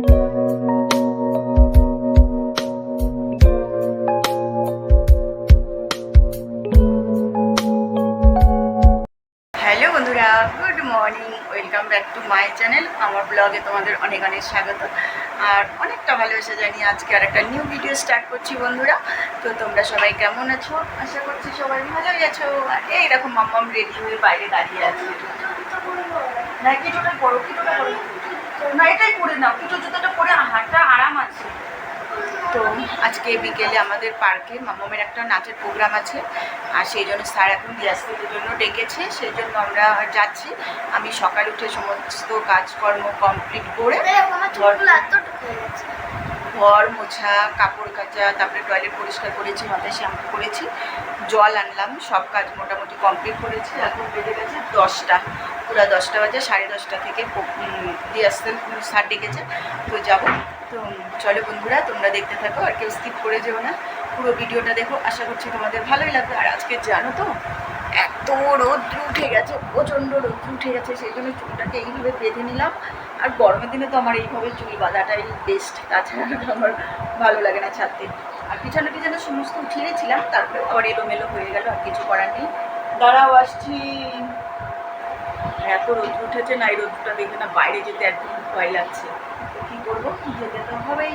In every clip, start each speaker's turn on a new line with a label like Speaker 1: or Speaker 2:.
Speaker 1: Hello বন্ধুরা good morning welcome back to my channel আমার ব্লগে তোমাদের অনেক অনেক স্বাগত আর অনেকটা ভালোবাসা জানিয়ে আজকে আর একটা নিউ ভিডিও স্টার্ট করছি বন্ধুরা তো তোমরা সবাই কেমন আছো আশা করছি সবাই ভালোই আছো আর এইরকম মাম্মাম রেডি হয়ে বাইরে দাঁড়িয়ে আছে না কিছুটা পড়ো কিছুটা পড়ো না এটাই নাও কিছু জুতোটা পরে হাতটা আরাম আছে। তো আজকে বিকেলে আমাদের পার্কে মামামের একটা নাচের প্রোগ্রাম আছে আর সেই জন্য স্যার এখন রিহার্সালের জন্য ডেকেছে সেই জন্য আমরা যাচ্ছি। আমি সকালে উঠে সমস্ত কাজকর্ম কমপ্লিট করে ঘর মোছা কাপড় কাচা তারপরে টয়লেট পরিষ্কার করেছি মাথায় শ্যাম্পু করেছি জল আনলাম সব কাজ মোটামুটি কমপ্লিট করেছি এখন বেজে গেছে দশটা। পুরো দশটা বাজে, সাড়ে দশটা থেকে রিহার্সাল সার ডেকেছে, তো যাব। তো চলো বন্ধুরা, তোমরা দেখতে থাকো, আর কেউ স্কিপ করে যেও না। পুরো ভিডিওটা দেখো, আশা করছি তোমাদের ভালোই লাগবে। আর আজকে জানো তো, এত রৌদ্র উঠে গেছে, প্রচণ্ড রৌদ্র উঠে গেছে, সেই জন্য চুলটাকে এইভাবে বেঁধে নিলাম। আর গরমের দিনে তো আমার এইভাবে চুল বাঁধাটাই বেস্ট তাছাড়া আমার ভালো লাগে না ছাড়তে। আর পিছনে পিছনে সমস্ত উঠিয়েছিলাম তারপরে আবার এলোমেলো হয়ে গেল, আর কিছু করার নেই। দাঁড়াও, আসছি। এত রোদ উঠেছে না, এই রোদটা দেখে না বাইরে যেতে একদম ভয় লাগছে। তো কী করব? যেতে তো হবেই।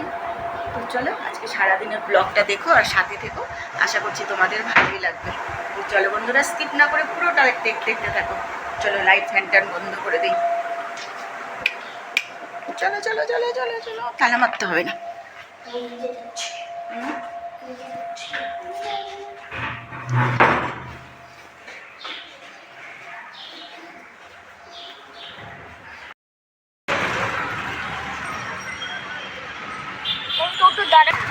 Speaker 1: তো চলো, আজকে সারাদিনের ব্লগটা দেখো আর সাথে থেকো। আশা করছি তোমাদের ভালোই লাগবে। তো চলো বন্ধুরা স্কিপ না করে পুরোটা দেখতে দেখতে থাকো। চলো লাইট ফ্যান ট্যান বন্ধ করে দিই। চলো চলো চলো চলো চলো। তালা মারতে হবে না?
Speaker 2: একটু একটু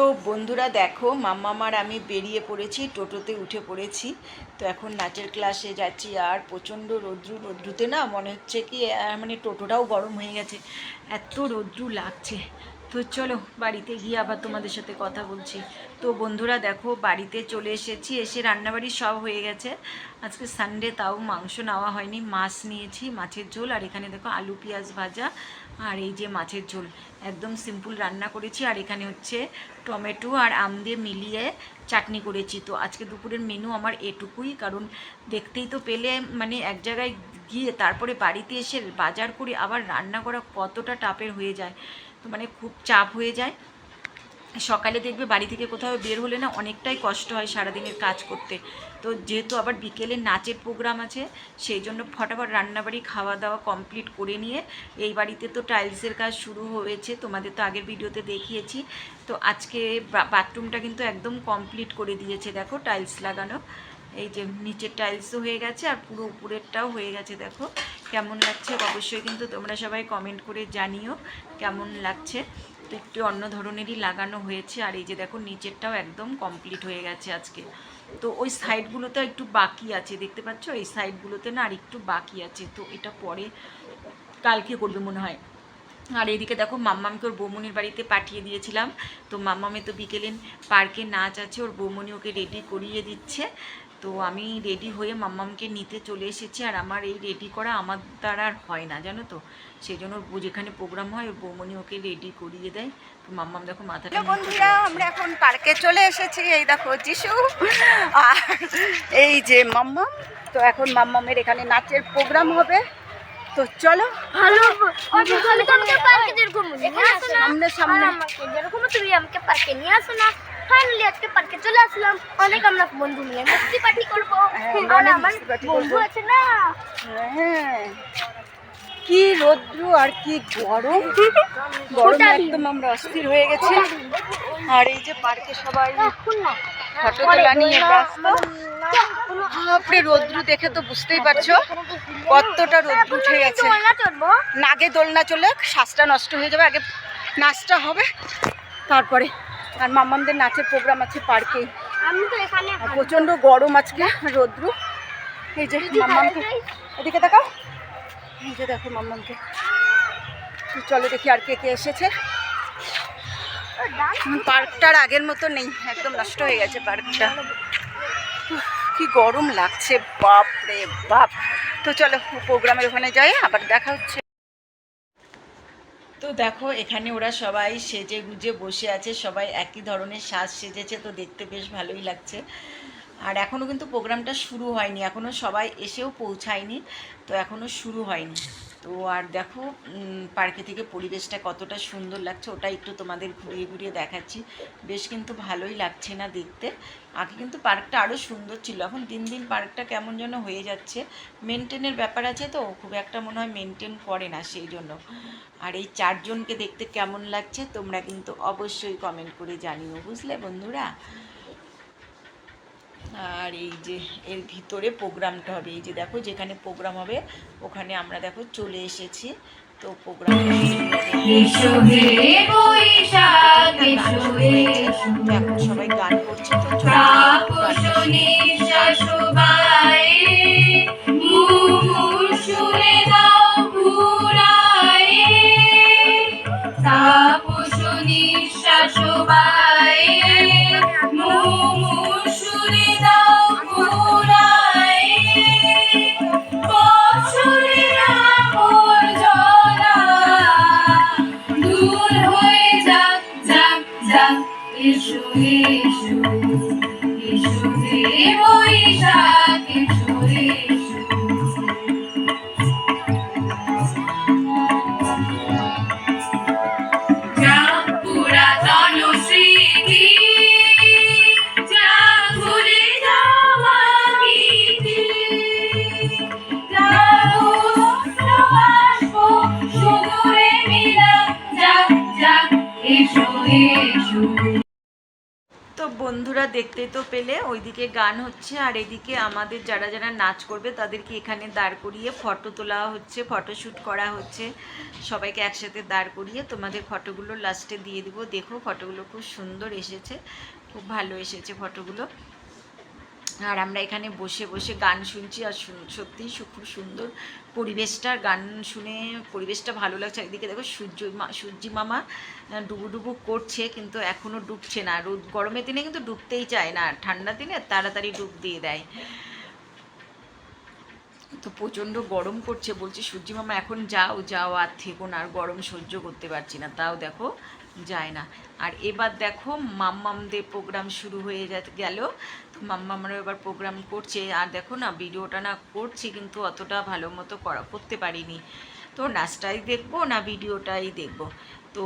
Speaker 1: তো বন্ধুরা দেখো, মাম্মামার আমি বেরিয়ে পড়েছি, টোটোতে উঠে পড়েছি। তো এখন নাচের ক্লাসে যাচ্ছি, আর প্রচণ্ড রৌদ্রু, রৌদ্রুতে না মনে হচ্ছে কি মানে টোটোটাও গরম হয়ে গেছে। এত রৌদ্রু লাগছে। তো চলো, বাড়িতে গিয়ে আবার তোমাদের সাথে কথা বলছি। তো বন্ধুরা দেখো, বাড়িতে চলে এসেছি, এসে রান্নাবাড়ি সব হয়ে গেছে। আজকে সানডে তাও মাংস নেওয়া হয়নি, মাছ নিয়েছি, মাছের ঝোল, আর এখানে দেখো আলু, পেঁয়াজ ভাজা আর এই যে মাছের ঝোল, একদম সিম্পল রান্না করেছি। আর এখানে হচ্ছে টমেটো আর আম দিয়ে মিলিয়ে চাটনি করেছি। তো আজকে দুপুরের মেনু আমার এটুকুই, কারণ দেখতেই তো পেলে মানে এক জায়গায় গিয়ে তারপরে বাড়িতে এসে বাজার করে আবার রান্না করা কতটা টাপের হয়ে যায়। তো মানে খুব চাপ হয়ে যায়। সকালে দেখবে বাড়ি থেকে কোথাও বের হলে না অনেকটাই কষ্ট হয় সারাদিনের কাজ করতে। তো যেহেতু আবার বিকেলে নাচের প্রোগ্রাম আছে, সেই জন্য ফটাফট রান্নাবাড়ি খাওয়া দাওয়া কমপ্লিট করে নিয়ে এই বাড়িতে তো টাইলসের কাজ শুরু হয়েছে, তোমাদের তো আগের ভিডিওতে দেখিয়েছি। তো আজকে বাথরুমটা কিন্তু একদম কমপ্লিট করে দিয়েছে, দেখো টাইলস লাগানো। এই যে নিচের টাইলসও হয়ে গেছে আর পুরো উপরেরটাও হয়ে গেছে, দেখো। কেমন লাগছে অবশ্যই কিন্তু তোমরা সবাই কমেন্ট করে জানিও, কেমন লাগছে। তো একটু অন্য ধরনেরই লাগানো হয়েছে, আর এই যে দেখো নিচেরটাও একদম কমপ্লিট হয়ে গেছে আজকে। তো ওই সাইডগুলোতে একটু বাকি আছে, দেখতে পাচ্ছ? এই সাইডগুলোতে না আর একটু বাকি আছে, তো এটা পরে কালকে করবে মনে হয়। আর এদিকে দেখো মাম্মামকে ওর বৌমনির বাড়িতে পাঠিয়ে দিয়েছিলাম। তো মাম্মামে তো বিকেলে পার্কে নাচ আছে, ওর বৌমনি ওকে রেডি করিয়ে দিচ্ছে। তো আমি রেডি হয়ে মাম্মামকে নিতে চলে এসেছি আর আমার এই রেডি করা আমার দ্বারা আর হয় না জানো তো? সেই জন্য যেখানে প্রোগ্রাম হয় ওর বৌমনি ওকে রেডি করিয়ে দেয়। তো মাম্মাম দেখো মাথাটা
Speaker 3: বন্ধুরা আমরা এখন পার্কে চলে এসেছি। এই দেখো যিশু আর এই যে মাম্মাম। তো এখন মাম্মামের এখানে নাচের প্রোগ্রাম হবে। তো চলো।
Speaker 2: ভালো আমি যেরকম নিয়ে আসো না।
Speaker 3: সামনে সামনে।
Speaker 2: যেরকম তুমি আমাকে পার্কে নিয়ে আসো না। ফাইনালি আজকে পার্কে চলে আসলাম। অনেক আমরা বন্ধু মিলে পার্টি করব।
Speaker 3: হ্যাঁ,
Speaker 2: আর আমার বন্ধু আছে না।
Speaker 3: হ্যাঁ। কি রৌদ্র আর কি গরম। গরমে একদম আমরা অস্থির হয়ে গেছি। আর এই যে পার্কে সবাই ফটো তোলা নিয়ে ব্যস্ত। বাপরে রৌদ্র দেখে তো বুঝতেই পারছ কতটা রৌদ্র উঠে গেছে। নাগে দোলনা চলে শ্বাসটা নষ্ট হয়ে যাবে আগে নাচটা হবে তারপরে আর মাম্মামদের নাচের প্রোগ্রাম আছে আর প্রচণ্ড গরম আজকে রৌদ্র। এই যে মাম্মামকে এদিকে দেখাও এই যে দেখো মাম্মামকে তো চলো দেখি আর কে কে এসেছে। পার্কটার আগের মতো নেই একদম নষ্ট হয়ে গেছে পার্কটা। কি গরম লাগছে বাপ রে বাপ। তো চলো প্রোগ্রামের ওখানে যাই আবার দেখা হচ্ছে।
Speaker 1: তো দেখো, এখানে ওরা সবাই সেজে গুজে বসে আছে, সবাই একই ধরনের সাজ সেজেছে, তো দেখতে বেশ ভালোই লাগছে। আর এখনও কিন্তু প্রোগ্রামটা শুরু হয়নি এখনও সবাই এসেও পৌঁছায়নি, তো এখনও শুরু হয়নি। তো আর দেখো পার্কে থেকে পরিবেশটা কতটা সুন্দর লাগছে, ওটা একটু তোমাদের ঘুরিয়ে ঘুরিয়ে দেখাচ্ছি। বেশ কিন্তু ভালোই লাগছে না দেখতে। আগে কিন্তু পার্কটা আরও সুন্দর ছিল, এখন দিন দিন পার্কটা কেমন যেন হয়ে যাচ্ছে। মেনটেনের ব্যাপার আছে তো, খুব একটা মনে হয় মেনটেন করে না সেই জন্য। আর এই চারজনকে দেখতে কেমন লাগছে, তোমরা কিন্তু অবশ্যই কমেন্ট করে জানিও, বুঝলে বন্ধুরা? আর এই যে এর ভিতরে প্রোগ্রামটা হবে। এই যে দেখো যেখানে প্রোগ্রাম হবে ওখানে আমরা দেখো চলে এসেছি। তো প্রোগ্রাম এখন সবাই গান করছে। তো দেখতে তো পেলে, ওইদিকে গান হচ্ছে আর এদিকে আমাদের যারা যারা নাচ করবে তাদেরকে এখানে দাঁড় করিয়ে ফটো তোলা হচ্ছে ফটোশ্যুট করা হচ্ছে। সবাইকে একসাথে দাঁড় করিয়ে তোমাদের ফটোগুলো লাস্টে দিয়ে দিব। দেখো ফটোগুলো খুব সুন্দর এসেছে, খুব ভালো এসেছে ফটোগুলো। আর আমরা এখানে বসে বসে গান শুনছি আর শুন- সত্যিই সু- খুব সুন্দর পরিবেশটা আর গান শুনে পরিবেশটা ভালো লাগছে। একদিকে দেখো সূর্য সূর্যি মামা আহ, ডুবু ডুবু করছে কিন্তু এখনও ডুবছে না। রোদ গরমের দিনে কিন্তু ডুবতেই চায় না। ঠান্ডা দিনে তাড়াতাড়ি ডুব দিয়ে দেয়। তো প্রচণ্ড গরম করছে বলছি সূর্যি মামা এখন যাও যাও আর থেকো না আর গরম সহ্য করতে পারছি না। তাও দেখো যায় না। আর এবার দেখো মাম্মামদের প্রোগ্রাম শুরু হয়ে গেল। তো মাম্মামরা এবার প্রোগ্রাম করছে। আর দেখো না, ভিডিওটা না করছি কিন্তু অতটা ভালো মতো করা, করতে পারিনি। তো নাচটাই দেখব না ভিডিওটাই দেখব। তো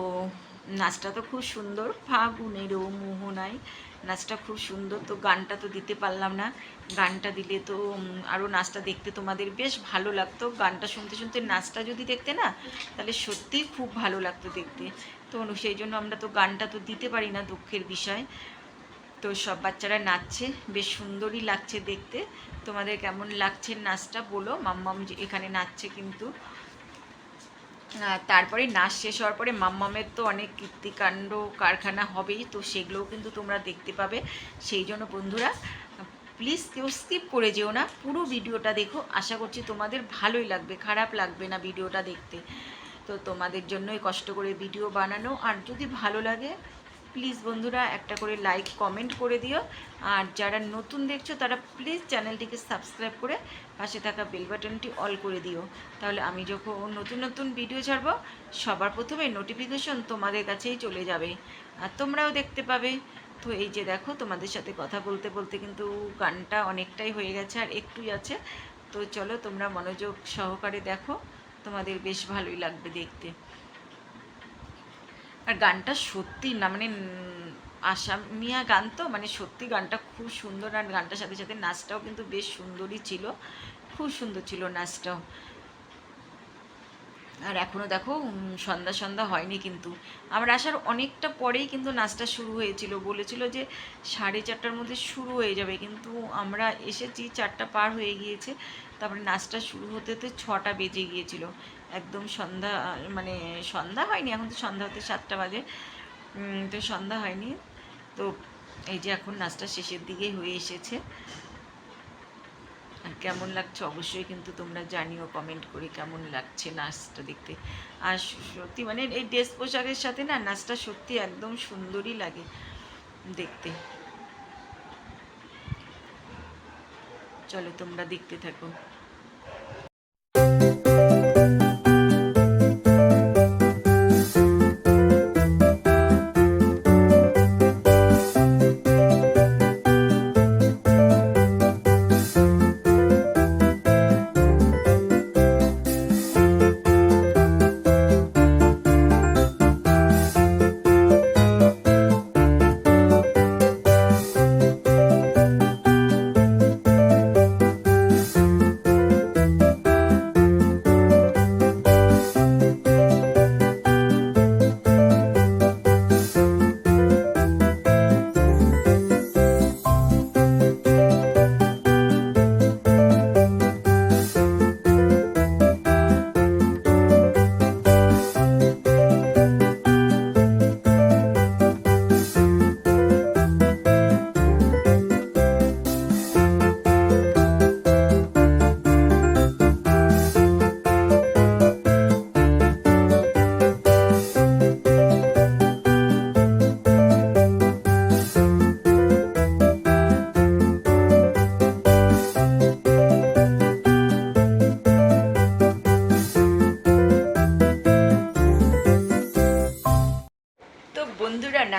Speaker 1: নাচটা তো খুব সুন্দর। ফাগুনেরও মোহনায় নাচটা খুব সুন্দর। তো গানটা তো দিতে পারলাম না। গানটা দিলে তো আরও নাচটা দেখতে তোমাদের বেশ ভালো লাগতো। গানটা শুনতে শুনতে নাচটা যদি দেখতে না, তাহলে সত্যিই খুব ভালো লাগতো দেখতে। তো সেই জন্য আমরা তো গানটা তো দিতে পারি না দুঃখের বিষয়। তো সব বাচ্চারা নাচছে, বেশ সুন্দরই লাগছে দেখতে। তোমাদের কেমন লাগছে নাচটা বলো? মাম্মাম এখানে নাচছে কিন্তু। তারপরে নাচ শেষ হওয়ার পরে মাম্মামের তো অনেক কীর্তিকাণ্ড, কারখানা হবেই, তো সেগুলোও কিন্তু তোমরা দেখতে পাবে। সেই জন্য বন্ধুরা প্লিজ কেউ স্কিপ করে যেও না, পুরো ভিডিওটা দেখো, আশা করছি তোমাদের ভালোই লাগবে, খারাপ লাগবে না ভিডিওটা দেখতে। তো তোমাদের জন্যই কষ্ট করে ভিডিও বানানো, আর যদি ভালো লাগে, প্লিজ বন্ধুরা একটা করে লাইক, কমেন্ট করে দিও। আর যারা নতুন দেখছ, তারা প্লিজ চ্যানেলটিকে সাবস্ক্রাইব করে পাশে থাকা বেল বাটনটি অল করে দিও। তাহলে আমি যখন নতুন নতুন ভিডিও ছাড়বো, সবার প্রথমে নোটিফিকেশন তোমাদের কাছেই চলে যাবে। আর তোমরাও দেখতে পাবে। তো এই যে দেখো, তোমাদের সাথে কথা বলতে বলতে কিন্তু গানটা অনেকটাই হয়ে গেছে আর একটুই আছে। তো চলো তোমরা মনোযোগ সহকারে দেখো, তোমাদের বেশ ভালোই লাগবে দেখতে। আর গানটা সত্যি না মানে আসামিয়া গান তো মানে সত্যি গানটা খুব সুন্দর। আর গানটার সাথে সাথে নাচটাও কিন্তু বেশ সুন্দরই ছিল। খুব সুন্দর ছিল নাচটাও। আর এখনও দেখো সন্ধ্যা সন্ধ্যা হয়নি কিন্তু। আমার আসার অনেকটা পরেই কিন্তু নাচটা শুরু হয়েছিল। বলেছিল যে সাড়ে চারটার মধ্যে শুরু হয়ে যাবে। কিন্তু আমরা এসেছি, চারটা পার হয়ে গিয়েছে। তারপরে নাচটা শুরু হতে হতে ছটা বেজে গিয়েছিল। একদম সন্ধ্যা মানে সন্ধ্যা হয়নি, এখন তো সন্ধ্যা হতে সাতটা বাজে। তো সন্ধ্যা হয়নি। তো এই যে এখন নাচটা শেষের দিকে হয়ে এসেছে। আর কেমন লাগছে? অবশ্যই কিন্তু তোমরা জানিও কমেন্ট করে কেমন লাগছে নাচটা দেখতে। আর সত্যি মানে এই ড্রেস পোশাকের সাথে না নাচটা সত্যি একদম সুন্দরই লাগে দেখতে। চলো তোমরা দেখতে থাকো।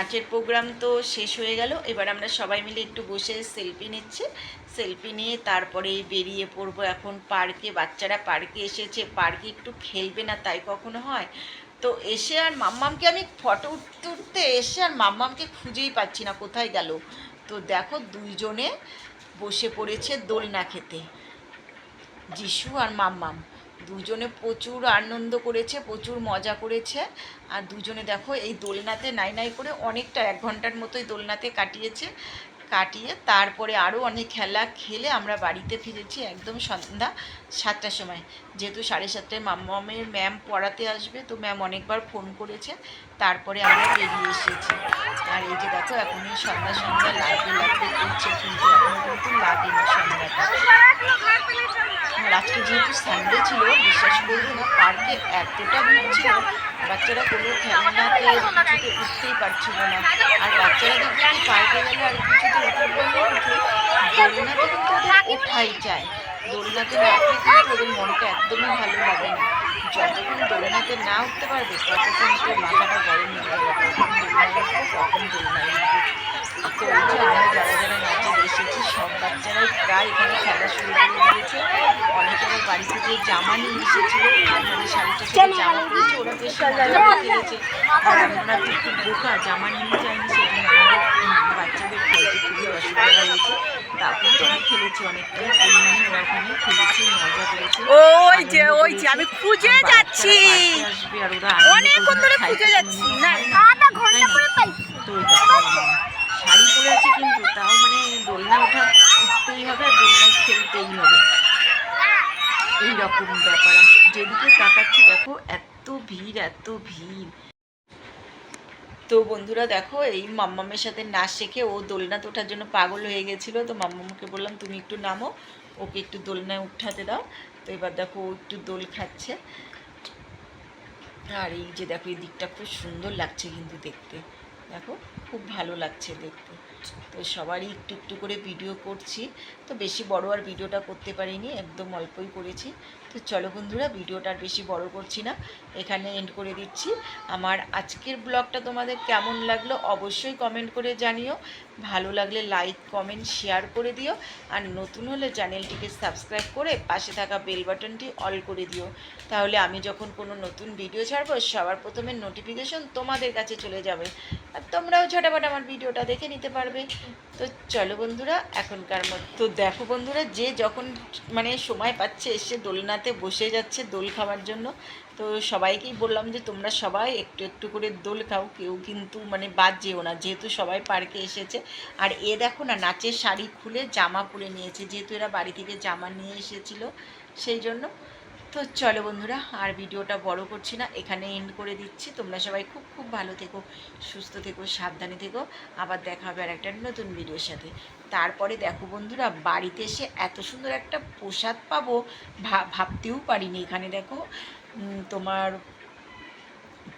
Speaker 1: নাচের প্রোগ্রাম তো শেষ হয়ে গেল। এবার আমরা সবাই মিলে একটু বসে সেলফি নিচ্ছে। সেলফি নিয়ে তারপরে বেরিয়ে পড়ব এখন পার্কে বাচ্চারা পার্কে এসেছে। পার্কে একটু খেলবে না, তাই কখনো হয়? তো এসে আর মাম্মামকে আমি ফটো উঠতে উঠতে এসে আর মাম্মামকে খুঁজেই পাচ্ছি না, কোথায় গেল? তো দেখো দুইজনে বসে পড়েছে দোলনা খেতে। যিশু আর মাম্মাম। দুজনে প্রচুর আনন্দ করেছে, প্রচুর মজা করেছে। আর দুজনে দেখো এই দোলনাতে নাই নাই করে অনেকটা এক ঘণ্টার মতোই দোলনাতে কাটিয়েছে। কাটিয়ে তারপরে আরও অনেক খেলা খেলে আমরা বাড়িতে ফিরেছি একদম সন্ধ্যা সাতটার সময়। যেহেতু সাড়ে সাতটায় মাম্মামের ম্যাম পড়াতে আসবে, তো ম্যাম অনেকবার ফোন করেছে। তারপরে আমরা বেরিয়ে এসেছি। আর এই যে দেখো, এখনই সন্ধ্যা সন্ধ্যা, লাগবে লাগবে, করছে, কিন্তু এখনও কিন্তু লাগেনি সন্ধ্যাটা। আর আজকে যেহেতু সানডে ছিল, বিশ্বাস করবে না পার্কে এতটা ভিড় ছিল বাচ্চারা কোনো খেলনাতে কিছুতে উঠতেই পারছিল না। আর বাচ্চারা কি পার্কে গেলে আর কিছুতে উঠে বললে দোলনাতে কিন্তু ওদের যায়। দোলনাতে না উঠলে কিন্তু ওদের মনটা একদমই ভালো লাগে না। যতক্ষণ দোলনাতে না উঠতে পারবে, ততক্ষণ তো মাথাটা গরম হয়ে যাবে। তখন দোলনায় কখন দোলনায় তো আমরা যারা যারা নাচে এসেছি সব বাচ্চারাই প্রায় এখানে খেলা শুরু করে দিয়েছে। অনেকের বাড়ি থেকে জামা নিয়ে এসেছিল মানে শাড়িটা থেকে জামা ওরা বেশ খেলেছে আর আমরা একটু বোকা জামা নিয়ে যাইনি সেই আমাদের বাচ্চাদের খেলতে খুবই অসুবিধা হয়েছে। তারপরে আমরা খেলেছি অনেকটাই পরিমাণে ওরা ওখানে খেলেছে মজা করেছে।
Speaker 3: ওই যে ওই যে আমি খুঁজে যাচ্ছি।
Speaker 1: পার্কে আসবে আর ওরা আনন্দ
Speaker 3: অনেকক্ষণ ধরে
Speaker 1: খাইতে
Speaker 3: খুঁজে যাচ্ছি। না,
Speaker 2: আধা
Speaker 1: ঘণ্টা
Speaker 2: করে পাইছি।
Speaker 1: তো শাড়ি পরে আছে কিন্তু তাও মানে দোলনা ওঠা উঠতেই হবে আর দোলনায় খেলতেই হবে। এই রকম ব্যাপার যেদিকে তাকাচ্ছি দেখো, এত ভিড় এত ভিড়। তো বন্ধুরা দেখো, এই মাম্মামের সাথে নাচ শেখে ও দোলনাতে ওঠার জন্য পাগল হয়ে গেছিল। তো মাম্মামকে বললাম, তুমি একটু নামো, ওকে একটু দোলনায় উঠাতে দাও। তো এবার দেখো, ও একটু দোল খাচ্ছে। আর এই যে দেখো, এই দিকটা খুব সুন্দর লাগছে কিন্তু দেখতে। দেখো। খুব ভালো লাগছে দেখতে। তো সবারই একটু একটু করে ভিডিও করছি। তো বেশি বড় আর ভিডিওটা করতে পারিনি, একদম অল্পই করেছি। তো চলো বন্ধুরা, ভিডিওটা আর বেশি বড় করছি না। এখানে এন্ড করে দিচ্ছি। আমার আজকের ব্লগটা তোমাদের কেমন লাগল অবশ্যই কমেন্ট করে জানিও। ভালো লাগলে লাইক কমেন্ট শেয়ার করে দিও। আর নতুন হলে চ্যানেলটিকে সাবস্ক্রাইব করে পাশে থাকা বেল বাটনটি অল করে দিও। তাহলে আমি যখন কোনো নতুন ভিডিও ছাড়বো, সবার প্রথমে নোটিফিকেশন তোমাদের কাছে চলে যাবে। আর তোমরাও ঝটাপট আমার ভিডিওটা দেখে নিতে পারবে। তো চলো বন্ধুরা, এখনকার মতো তো দেখো বন্ধুরা, যে যখন মানে সময় পাচ্ছে এসে দোলনাতে বসে যাচ্ছে দোল খাওয়ার জন্য। তো সবাইকেই বললাম যে তোমরা সবাই একটু একটু করে দোল খাও, কেউ কিন্তু মানে বাদ যেও না, যেহেতু সবাই পার্কে এসেছে। আর এ দেখো না, নাচের শাড়ি খুলে জামা পরে নিয়েছে, যেহেতু এরা বাড়ি থেকে জামা নিয়ে এসেছিল, সেই জন্য। তো চলো বন্ধুরা, আর ভিডিওটা বড় করছি না, এখানে এন্ড করে দিচ্ছি। তোমরা সবাই খুব খুব ভালো থেকো, সুস্থ থেকো, সাবধানে থেকো। আবার দেখা হবে আর একটা নতুন ভিডিওর সাথে। তারপরে দেখো বন্ধুরা, বাড়িতে এসে এত সুন্দর একটা প্রসাদ পাবো ভাবতেও পারিনি এখানে, দেখো। তোমার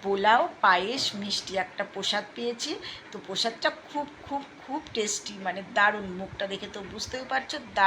Speaker 1: পোলাও, পায়েস, মিষ্টি একটা প্রসাদ পেয়েছি। তো প্রসাদটা খুব খুব খুব টেস্টি মানে দারুণ। মুখটা দেখে তো বুঝতেও পারছ, দারুণ